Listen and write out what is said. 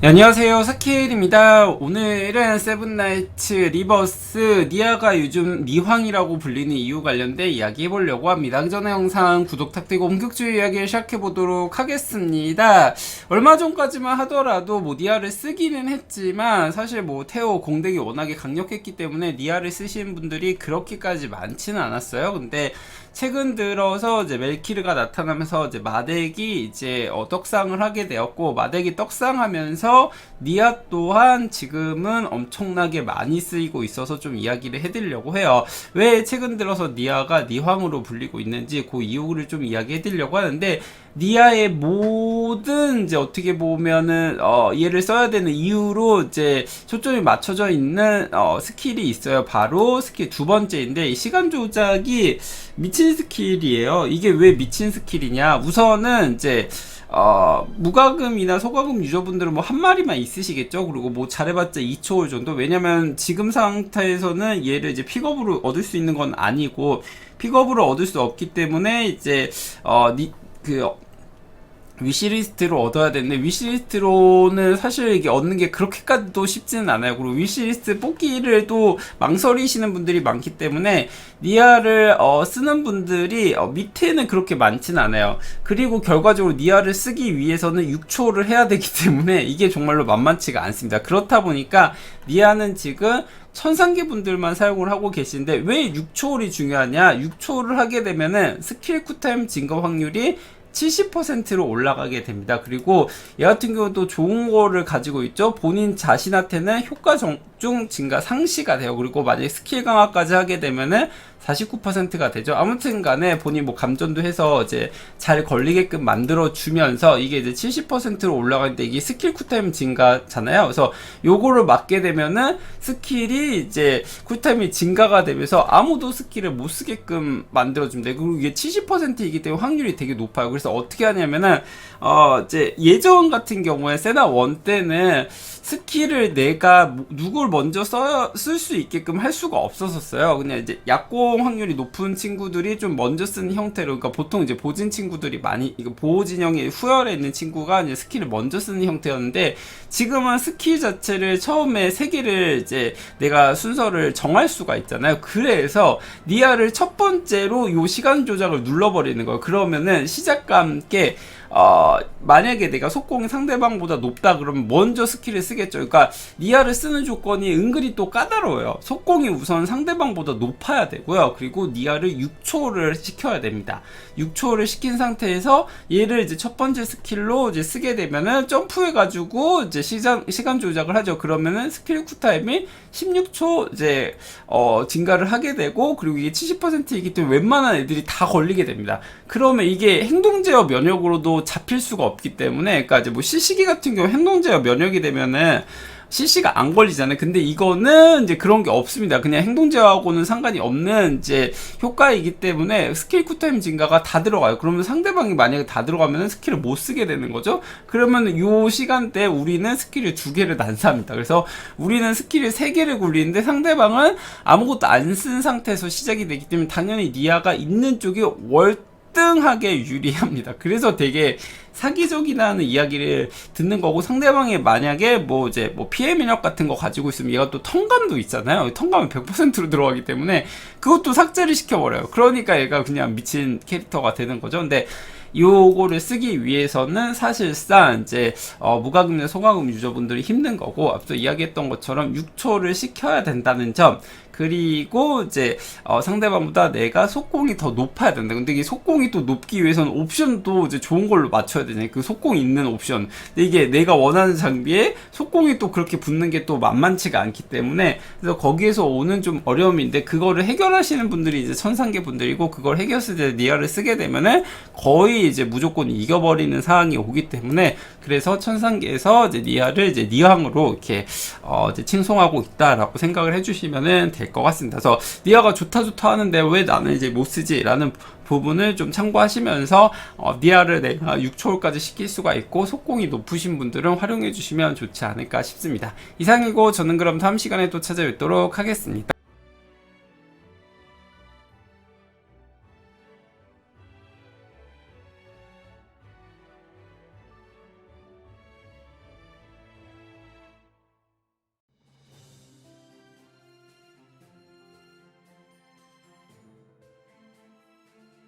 네, 안녕하세요. 사케일입니다. 오늘은 세븐나이츠 리버스 니아가 요즘 니황이라고 불리는 이유 관련된 이야기 해보려고 합니다. 그 전에 영상 구독 탁되고 본격적인 이야기를 시작해보도록 하겠습니다. 얼마 전까지만 하더라도 뭐 니아를 쓰기는 했지만 사실 뭐 테오 공덱이 워낙에 강력했기 때문에 니아를 쓰시는 분들이 그렇게까지 많지는 않았어요. 근데 최근 들어서 이제 멜키르가 나타나면서 이제 마덱이 이제 어, 떡상을 하게 되었고 마덱이 떡상하면서 니아 또한 지금은 엄청나게 많이 쓰이고 있어서 좀 이야기를 해드리려고 해요. 왜 최근 들어서 니아가 니황으로 불리고 있는지 그 이유를 좀 이야기해드리려고 하는데 니아의 모든 이제 어떻게 보면은 어 얘를 써야 되는 이유로 이제 초점이 맞춰져 있는 어 스킬이 있어요. 바로 스킬 두 번째인데 이 시간 조작이 미친 스킬이에요. 이게 왜 미친 스킬이냐? 우선은 이제 어, 무과금이나 소과금 유저분들은 뭐 한 마리만 있으시겠죠? 그리고 뭐 잘해봤자 2초월 정도? 왜냐면 지금 상태에서는 얘를 이제 픽업으로 얻을 수 있는 건 아니고, 픽업으로 얻을 수 없기 때문에 이제, 어, 니, 그, 위시리스트로 얻어야 되는데 위시리스트로는 사실 이게 얻는 게 그렇게까지도 쉽지는 않아요. 그리고 위시리스트 뽑기를 또 망설이시는 분들이 많기 때문에 니아를 어, 쓰는 분들이 어, 밑에는 그렇게 많지는 않아요. 그리고 결과적으로 니아를 쓰기 위해서는 6초를 해야 되기 때문에 이게 정말로 만만치가 않습니다. 그렇다 보니까 니아는 지금 천상계 분들만 사용을 하고 계신데 왜 6초홀이 중요하냐? 6초를 하게 되면은 스킬 쿨타임 증가 확률이 70%로 올라가게 됩니다. 그리고 얘 같은 경우도 좋은 거를 가지고 있죠. 본인 자신한테는 효과 적중 증가 상시가 돼요. 그리고 만약에 스킬 강화까지 하게 되면은 49%가 되죠. 아무튼 간에 본인 뭐 감전도 해서 이제 잘 걸리게끔 만들어 주면서 이게 이제 70%로 올라가는데 이게 스킬 쿨타임 증가잖아요. 그래서 요거를 맞게 되면은 스킬이 이제 쿨타임이 증가가 되면서 아무도 스킬을 못 쓰게끔 만들어 줍니다. 그리고 이게 70%이기 때문에 확률이 되게 높아요. 그래서 어떻게 하냐면은 어 이제 예전 같은 경우에 세나 원 때는 스킬을 내가 누굴 먼저 쓸 수 있게끔 할 수가 없었었어요. 그냥 이제 약공 확률이 높은 친구들이 좀 먼저 쓰는 형태로, 그러니까 보통 이제 보진 친구들이 많이, 이거 보호 진영의 후열에 있는 친구가 이제 스킬을 먼저 쓰는 형태였는데, 지금은 스킬 자체를 처음에 세 개를 이제 내가 순서를 정할 수가 있잖아요. 그래서 니아를 첫 번째로 요 시간 조작을 눌러버리는 거예요. 그러면은 시작과 함께 어, 만약에 내가 속공이 상대방보다 높다 그러면 먼저 스킬을 쓰겠죠. 그러니까 니아를 쓰는 조건이 은근히 또 까다로워요. 속공이 우선 상대방보다 높아야 되고요. 그리고 니아를 6초를 시켜야 됩니다. 6초를 시킨 상태에서 얘를 이제 첫 번째 스킬로 이제 쓰게 되면은 점프해가지고 이제 시간, 시간 조작을 하죠. 그러면은 스킬 쿨타임이 16초 이제 어, 증가를 하게 되고 그리고 이게 70%이기 때문에 웬만한 애들이 다 걸리게 됩니다. 그러면 이게 행동 제어 면역으로도 잡힐 수가 없기 때문에 그러니까 이제 뭐 실시기 같은 경우 행동 제어 면역이 되면은 CC가 안 걸리잖아요. 근데 이거는 이제 그런 게 없습니다. 그냥 행동제어하고는 상관이 없는 이제 효과이기 때문에 스킬 쿨타임 증가가 다 들어가요. 그러면 상대방이 만약에 다 들어가면 스킬을 못 쓰게 되는 거죠. 그러면 요 시간대 우리는 스킬을 두 개를 난사합니다. 그래서 우리는 스킬을 세 개를 굴리는데 상대방은 아무것도 안 쓴 상태에서 시작이 되기 때문에 당연히 니아가 있는 쪽이 월 등하게 유리합니다. 그래서 되게 사기적이라는 이야기를 듣는 거고 상대방이 만약에 뭐 이제 뭐 피해 면역 같은 거 가지고 있으면 얘가 또 턴감도 있잖아요. 턴감은 100%로 들어가기 때문에 그것도 삭제를 시켜버려요. 그러니까 얘가 그냥 미친 캐릭터가 되는 거죠. 근데 요거를 쓰기 위해서는 사실상 이제 어, 무과금이나 소과금 유저분들이 힘든 거고 앞서 이야기했던 것처럼 6초를 시켜야 된다는 점 그리고 이제 어, 상대방보다 내가 속공이 더 높아야 된다. 근데 이게 속공이 또 높기 위해서는 옵션도 이제 좋은 걸로 맞춰야 되잖아요. 그 속공 있는 옵션. 근데 이게 내가 원하는 장비에 속공이 또 그렇게 붙는 게 또 만만치가 않기 때문에 그래서 거기에서 오는 좀 어려움인데 그거를 해결하시는 분들이 이제 천상계 분들이고 그걸 해결했을 때 니아를 쓰게 되면은 거의 이제 무조건 이겨버리는 상황이 오기 때문에 그래서 천상계에서 이제 니아를 이제 니항으로 이렇게 어 이제 칭송하고 있다라고 생각을 해주시면은 될것 같습니다. 그래서 니아가 좋다 좋다 하는데 왜 나는 이제 못 쓰지라는 부분을 좀 참고하시면서 어, 니아를 내가 6초월까지 시킬 수가 있고 속공이 높으신 분들은 활용해 주시면 좋지 않을까 싶습니다. 이상이고 저는 그럼 다음 시간에 또 찾아뵙도록 하겠습니다.